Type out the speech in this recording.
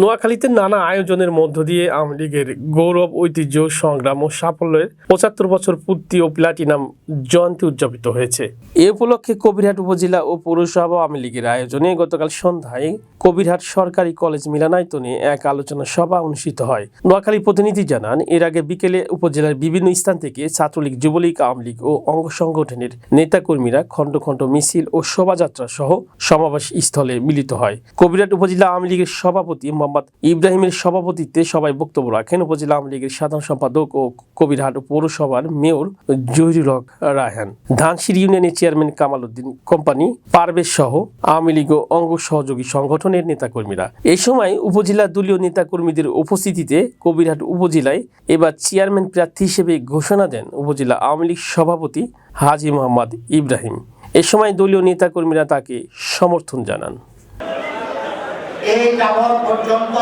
নোয়াখালীতে নানা আয়োজনের মধ্য দিয়ে আওয়ামী লীগের গৌরব, ঐতিহ্য, সংগ্রাম ও সাফল্যের পঁচাত্তর বছর পূর্তি ও প্লাটিনাম জয়ন্তী উদযাপিত হয়েছে। এ উপলক্ষে কবিরহাট উপজেলা ও পৌরসভা আওয়ামী লীগের আয়োজনে গতকাল সন্ধ্যায় কবিরহাট সরকারি কলেজ মিলানায়তনে এক আলোচনা সভা অনুষ্ঠিত হয়। নোয়াখালী প্রতিনিধি জানান, এর আগে বিকেলে উপজেলার বিভিন্ন স্থান থেকে ছাত্রলীগ, যুবলীগ, আওয়ামী লীগ ও অঙ্গ সংগঠনের নেতাকর্মীরা খণ্ড খণ্ড মিছিল ও শোভাযাত্রা সহ সমাবেশ স্থলে মিলিত হয়। কবিরহাট উপজেলা আওয়ামী লীগের সভাপতি মোহাম্মদ ইব্রাহিমের সভাপতিত্বে সবাই বক্তব্য রাখেন উপজেলা আওয়ামী লীগের সাধারণ সম্পাদক ও কবিরহাট পৌরসভার মেয়র জহিরুল হক রায়হান। ধানসির ইউনিয়নের চেয়ারম্যান কামাল উদ্দিন কোম্পানি, পারভেজ সহ আওয়ামী লীগ ও অঙ্গ সহযোগী সংগঠনের নেতাকর্মীরা। এই সময় উপজেলা দলীয় নেতাকর্মীদের উপস্থিতিতে কবিরহাট উপজেলায় এবার চেয়ারম্যান প্রার্থী হিসেবে ঘোষণা দেন উপজেলা আওয়ামী লীগ সভাপতি হাজি মোহাম্মদ ইব্রাহিম। এ সময় দলীয় নেতাকর্মীরা তাকে সমর্থন জানান। এই যাবৎ পর্যন্ত